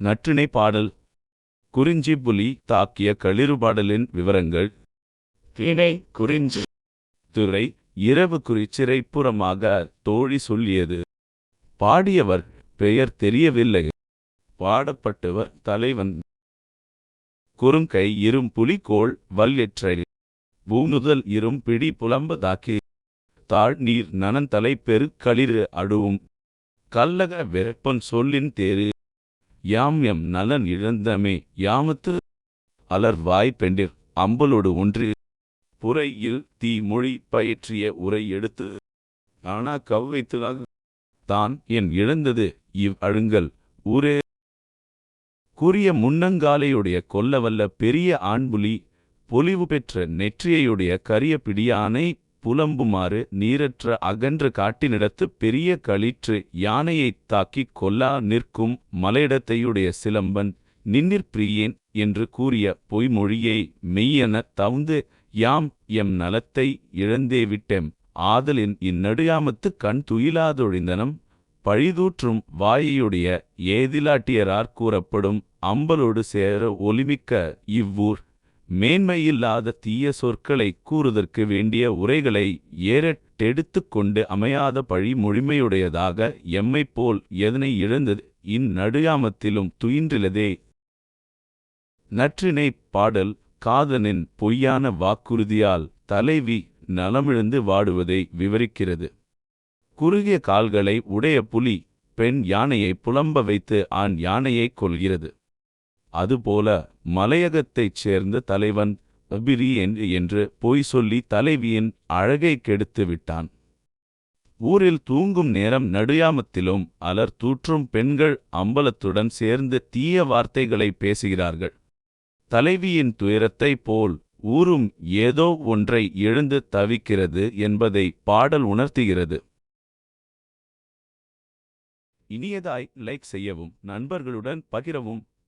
நற்றிணை பாடல். குறிஞ்சி புலி தாக்கிய களிறுபாடலின் விவரங்கள். திணை குறிஞ்சி. துறை இரவு குறிச்சிறைப்புறமாக தோழி சொல்லியது. பாடியவர் பெயர் தெரியவில்லை. பாடப்பட்டவர் தலைவன். குறுங்கை இரும் புலிகோள் வல்யற்றை பூநுதல் இரும் பிடி புலம்பதாக்கி தாழ் நீர் நனந்தலை பெருக்களிறு அடுவும். கல்லக வெப்பன் சொல்லின் தேரு. யாம் எம் நலன் இழந்தமே. யாமத்து அலர் வாய் பெண்டிர். அம்பலோடு ஒன்று. புறையில் தீ மொழி பயிற்றிய உரை எடுத்து. ஆனா கவ்வைத்துலாக தான் என் இழந்தது. இவ் அழுங்கல். ஊரே. கூறிய முன்னங்காலையுடைய கொல்லவல்ல பெரிய ஆண்புலி. பொலிவு பெற்ற நெற்றியையுடைய கரிய பிடியானை புலம்புமாறு நீரற்ற அகன்ற காட்டினிடத்து பெரிய களிற்று யானையைத் தாக்கிக் கொல்லா நிற்கும் மலையிடத்தையுடைய சிலம்பன் நின்னிற்பிரியேன் என்று கூறிய பொய்மொழியை மெய்யென தவுந்து யாம் எம் நலத்தை இழந்தே விட்டெம். ஆதலின் இந்நடுயாமத்து கண் துயிலாதொழிந்தனம். பழிதூற்றும் வாயையுடைய ஏதிலாட்டியரார் கூறப்படும் அம்பலோடு சேர ஒலிமிக்க இவ்வூர் மேன்மையில்லாத தீய சொற்களை கூறுதற்கு வேண்டிய உரைகளை ஏறட்டெடுத்து கொண்டு அமையாத பழி மொழிமையுடையதாக எம்மைப் போல் எதனை இழந்தது? இந்நடுயாமத்திலும் துயின்றிலதே. நற்றினை பாடல் காதனின் பொய்யான வாக்குறுதியால் தலைவி நலமிழந்து வாடுவதை விவரிக்கிறது. குறுகிய கால்களை உடைய புலி பெண் யானையை புலம்ப வைத்து ஆண் யானையைக் கொள்கிறது அதுபோல மலையகத்தைச் சேர்ந்த தலைவன் அபிரி என்று பொய் சொல்லி தலைவியின் அழகை கெடுத்து விட்டான். ஊரில் தூங்கும் நேரம் நடுயாமத்திலும் அலர் தூற்றும் பெண்கள் அம்பலத்துடன் சேர்ந்து தீய வார்த்தைகளை பேசுகிறார்கள். தலைவியின் துயரத்தைப் போல் ஊரும் ஏதோ ஒன்றை எழுந்து தவிக்கிறது என்பதை பாடல் உணர்த்துகிறது. இனியதாய் லைக் செய்யவும் நண்பர்களுடன் பகிரவும்